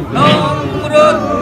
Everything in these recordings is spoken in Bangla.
long road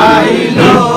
Ai, não.